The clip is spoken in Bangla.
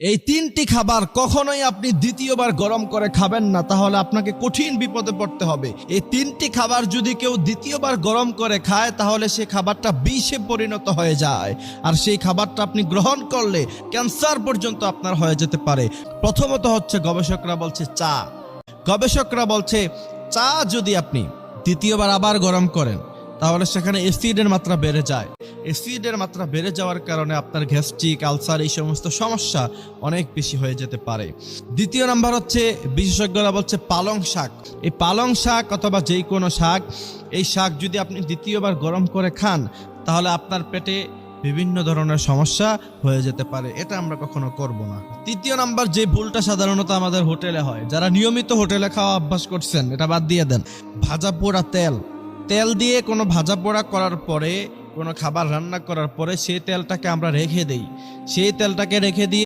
এই তিনটি খাবার কখনোই আপনি দ্বিতীয়বার গরম করে খাবেন না, তাহলে আপনাকে কঠিন বিপদে পড়তে হবে। এই তিনটি খাবার যদি কেউ দ্বিতীয়বার গরম করে খায়, তাহলে সেই খাবারটা বিষে পরিণত হয়ে যায়। আর সেই খাবারটা আপনি গ্রহণ করলে ক্যান্সার পর্যন্ত আপনার হয়ে যেতে পারে। প্রথমত হচ্ছে গবেষকরা বলছে চা। গবেষকরা বলছে, চা যদি আপনি দ্বিতীয়বার আবার গরম করেন, তাহলে সেখানে অ্যাসিডের মাত্রা বেড়ে যায়। অ্যাসিডের মাত্রা বেড়ে যাওয়ার কারণে আপনার গ্যাস্ট্রিক আলসার এই সমস্ত সমস্যা অনেক বেশি হয়ে যেতে পারে। দ্বিতীয় নাম্বার হচ্ছে, বিশেষজ্ঞরা বলছে পালং শাক। এই পালং শাক অথবা যেই কোনো শাক, এই শাক যদি আপনি দ্বিতীয়বার গরম করে খান, তাহলে আপনার পেটে বিভিন্ন ধরনের সমস্যা হয়ে যেতে পারে। এটা আমরা কখনো করব না। তৃতীয় নাম্বার যে ভুলটা সাধারণত আমাদের হোটেলে হয়, যারা নিয়মিত হোটেলে খাওয়া অভ্যাস করছেন, এটা বাদ দিয়ে দেন, ভাজা পোড়া তেল। তেল দিয়ে কোনো ভাজা পোড়া করার পরে কোনো খাবার রান্না করার পরে সেই তেলটাকে আমরা রেখে দেই। সেই তেলটাকে রেখে দিয়ে